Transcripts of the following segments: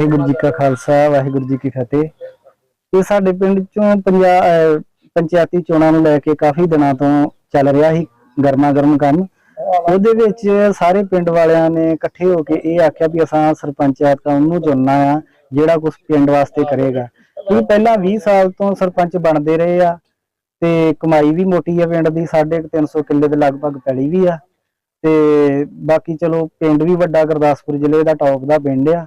ਵਾਹਿਗੁਰੂ ਜੀ ਕਾ ਖਾਲਸਾ, ਵਾਹਿਗੁਰੂ ਜੀ ਕੀ ਫਤਿਹ। ਇਹ ਸਾਡੇ ਪਿੰਡ ਚੋਂ ਪੰਜਾ- ਪੰਚਾਇਤੀ ਚੋਣਾਂ ਨੂੰ ਲੈ ਕੇ ਕਾਫੀ ਦਿਨਾਂ ਤੋਂ ਚੱਲ ਰਿਹਾ ਸੀ ਗਰਮਾ ਗਰਮ ਕੰਮ। ਉਹਦੇ ਵਿੱਚ ਸਾਰੇ ਪਿੰਡ ਵਾਲਿਆਂ ਨੇ ਇਕੱਠੇ ਹੋ ਕੇ ਇਹ ਆਖਿਆ ਵੀ ਅਸਾਂ ਸਰਪੰਚਾਇਤ ਕੰਮ ਨੂੰ ਚੁਣਨਾ ਆ, ਜਿਹੜਾ ਕੁਝ ਪਿੰਡ ਵਾਸਤੇ ਕਰੇਗਾ। ਇਹ ਪਹਿਲਾਂ 20 ਸਾਲ ਤੋਂ ਸਰਪੰਚ ਬਣਦੇ ਰਹੇ ਆ, ਤੇ ਕਮਾਈ ਵੀ ਮੋਟੀ ਆ ਪਿੰਡ ਦੀ 350 ਕਿੱਲੇ ਦੇ ਲਗਭਗ ਪੈਲੀ ਵੀ ਆ। ਤੇ ਬਾਕੀ ਚਲੋ, ਪਿੰਡ ਵੀ ਵੱਡਾ, ਗੁਰਦਾਸਪੁਰ ਜ਼ਿਲ੍ਹੇ ਦਾ ਟੌਪ ਦਾ ਪਿੰਡ ਆ।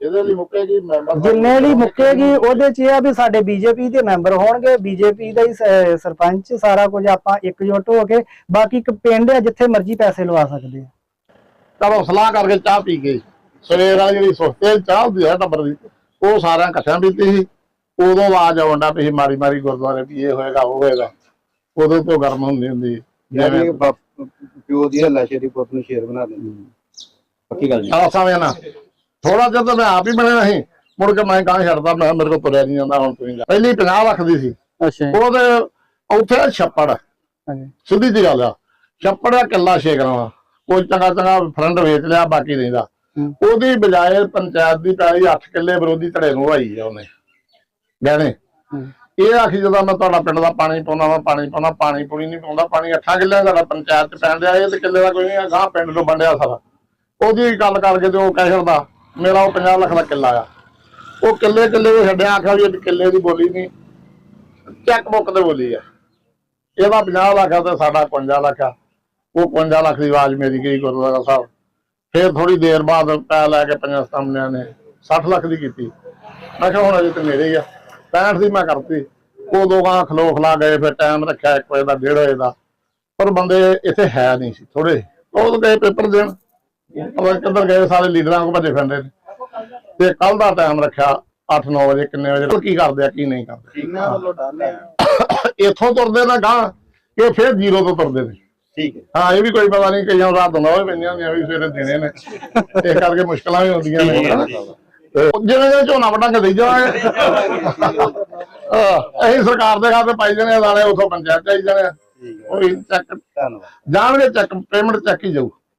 ਜਿਹਦੇ ਲਈ ਮੁੱਕੇਗੀ ਮੈਂਬਰ ਜਿੰਨੇ ਲਈ ਮੁੱਕੇਗੀ। ਉਹਦੇ ਚ ਇਹ ਆ ਵੀ ਸਾਡੇ ਬੀਜੇਪੀ ਦੇ ਮੈਂਬਰ ਹੋਣਗੇ। ਬੀਜੇਪੀ ਦਾ ਹੀ ਸ- ਸਰਪੰਚ ਸਾਰਾ ਕੁਝ ਆਪਾਂ ਇਕਜੁੱਟ ਹੋ ਕੇ ਬਾਕੀ ਇੱਕ ਪਿੰਡ ਆ ਜਿੱਥੇ ਮਰਜ਼ੀ ਪੈਸੇ ਲਵਾ ਸਕਦੇ ਆ। ਚਲੋ ਸਲਾਹ ਕਰਕੇ ਚਾਹ ਪੀ ਗਏ ਸਵੇਰ ਵਾਲੀ ਜਿਹੜੀ ਸੁਸਤੇ ਚਾਹ ਹੁੰਦੀ ਹੈ ਟੱਬਰ ਦੀ ਉਹ ਸਾਰਿਆਂ ਇਕੱਠਿਆਂ ਪੀਤੀ ਸੀ। ਉਦੋਂ ਆਵਾਜ਼ ਆਉਂਦਾ ਵੀ ਮਾਰੀ ਮਾਰੀ ਗੁਰਦੁਆਰੇ ਵੀ ਇਹ ਹੋਏਗਾ ਉਹ ਹੋਏਗਾ। ਉਦੋਂ ਤੋਂ ਗਰਮ ਹੁੰਦੀ ਹੁੰਦੀ ਜਿਵੇਂ ਪਿਓ ਦੀ ਹੱਲਾ ਸ਼ੇਰੀ ਪੁੱਤ ਨੂੰ ਸ਼ੇਰ ਬਣਾ ਦਿੰਦੀ। ਪੱਕੀ ਗੱਲ ਜੀ ਆ ਸਮੇਂ ਨਾ ਥੋੜਾ ਜਿਹਾ ਤਾਂ ਮੈਂ ਆਪ ਹੀ ਬਣਿਆ ਸੀ। ਮੁੜ ਕੇ ਮੈਂ ਕਾਂ ਛੱਡਦਾ ਮੈਂ ਮੇਰੇ ਕੋਲ ਤੁਰਿਆ ਨਹੀਂ ਜਾਂਦਾ ਹੁਣ ਤੁਸੀਂ। ਪਹਿਲੀ 50 ਲੱਖ ਦੀ ਸੀ। ਅੱਛਾ ਉਹਦੇ ਉੱਥੇ ਛੱਪੜ। ਹਾਂਜੀ। ਸਿੱਧੀ ਜੀ ਗੱਲ ਆ। ਛੱਪੜ ਦਾ ਕਿੱਲਾ ਛੇਕਣਾ ਕੋਈ ਚੰਗਾ ਚੰਗਾ ਫਰੰਟ ਵੇਚ ਲਿਆ ਬਾਕੀ ਰਹਿੰਦਾ ਹੂੰ। ਉਹਦੀ ਬਜਾਏ ਪੰਚਾਇਤ ਦੀ ਪੈਲੀ 8 ਕਿੱਲੇ ਵਿਰੋਧੀ ਧੜੇ ਨੂੰ ਆਈ ਆ ਉਹਨੇ। ਗਹਿਣੇ। ਹੂੰ। ਇਹ ਆਖੀ ਜਦੋਂ ਮੈਂ ਤੁਹਾਡਾ ਪਿੰਡ ਦਾ ਪਾਣੀ ਪਾਉਂਦਾ ਮੈਂ ਪਾਣੀ ਪਾਉਂਦਾ ਪਾਣੀ ਪੂਣੀ ਨਹੀਂ ਪਾਉਂਦਾ ਪਾਣੀ 8 ਕਿੱਲੇ ਸਾਡਾ ਪੰਚਾਇਤ ਚ ਪੈਣ ਦਿਆ ਇਹ ਤੇ ਕਿੱਲੇ ਦਾ ਕੋਈ ਨਹੀਂ ਗਾਂ ਪਿੰਡ ਤੋਂ ਵੰਡਿਆ ਸਾਰਾ। ਉਹਦੀ ਗੱਲ ਕਰਕੇ ਤੇ ਉਹ ਕਹਿ ਛੱਡਦਾ। ਮੇਰਾ ਉਹ 50 ਲੱਖ ਦਾ ਕਿੱਲਾ ਆ। ਉਹ ਕਿੱਲੇ ਕਿੱਲੇ ਦੇ ਛੱਡਿਆ, ਆਖਿਆ ਵੀ ਇਹ ਕਿੱਲੇ ਦੀ ਬੋਲੀ ਨਹੀਂ। ਚੈੱਕ ਬੁੱਕ ਤੇ ਬੋਲੀ ਆ। ਇਹਦਾ 50 ਲੱਖ ਆ ਤੇ ਸਾਡਾ 55 ਲੱਖ ਆ। ਉਹ 55 ਲੱਖ ਦੀ ਆਵਾਜ਼ ਮੇਰੀ ਗਈ ਗੁਰਦੁਆਰਾ ਸਾਹਿਬ। ਫਿਰ ਥੋੜੀ ਦੇਰ ਬਾਅਦ ਪੈ ਲੈ ਕੇ ਪੰਜਾਂ ਸਤਾਮਨਿਆਂ ਨੇ 60 ਲੱਖ ਦੀ ਕੀਤੀ। ਮੈਂ ਕਿਹਾ ਹੁਣ ਅਜੇ ਤੇ ਮੇਰੇ ਹੀ ਆ। 65 ਦੀ ਮੈਂ ਕਰਤੀ। ਉਹ ਦੋ ਖਲੋ ਖਲਾ ਗਏ, ਫਿਰ ਟਾਈਮ ਰੱਖਿਆ 1 ਵਜੇ ਦਾ 1:30 ਵਜੇ ਦਾ। ਪਰ ਬੰਦੇ ਇੱਥੇ ਹੈ ਨਹੀਂ ਸੀ ਥੋੜੇ ਉਹ ਗਏ ਪੇਪਰ ਦੇਣ। ਨੀ ਕਿੱਧਰ ਗਏ ਸਾਰੇ ਲੀਡਰਾਂ ਕੋ ਭੱਜੇ ਫਿਰਦੇ ਨੇ ਤੇ ਕੱਲ ਦਾ ਟਾਈਮ ਰੱਖਿਆ 8-9 ਵਜੇ ਕਿੰਨੇ ਵਜੇ ਕੀ ਕਰਦੇ ਆ ਕੀ ਨਹੀਂ ਕਰਦੇ ਇਹਨਾਂ ਵੱਲੋਂ ਡਰ ਹੈ ਇੱਥੋਂ ਤੁਰਦੇ ਨਾ ਗਾਂ ਇਹ ਫਿਰ ਜ਼ੀਰੋ ਤੋਂ ਤੁਰਦੇ ਨੇ ਠੀਕ ਹੈ ਹਾਂ ਇਹ ਵੀ ਕੋਈ ਪਤਾ ਨਹੀਂ ਕਈਆਂ ਰਾਤ ਹੁੰਦਾ ਹੋਵੇ ਪੈਂਦੀਆਂ ਹੁੰਦੀਆਂ ਵੀ ਸਵੇਰੇ ਦੇਣੇ ਨੇ ਇਸ ਕਰਕੇ ਮੁਸ਼ਕਲਾਂ ਵੀ ਹੁੰਦੀਆਂ ਨੇ ਜਿਵੇਂ ਜਿਵੇਂ ਝੋਨਾ ਵਟਾਂ ਕੇ ਦੇਈ ਜਾਵਾਂਗੇ ਅਸੀਂ ਸਰਕਾਰ ਦੇ ਖਾਤੇ ਪਾਈ ਜਾਣੇ ਨਾਲੇ ਉਥੋਂ ਪੰਚਾਇਤ ਚਾਈ ਜਾਣੇ ਠੀਕ ਹੈ ਉਹ ਚੈੱਕ ਜਾਣਗੇ ਚੈੱਕ ਪੇਮੈਂਟ ਚੈੱਕ ਹੀ ਜਾਊ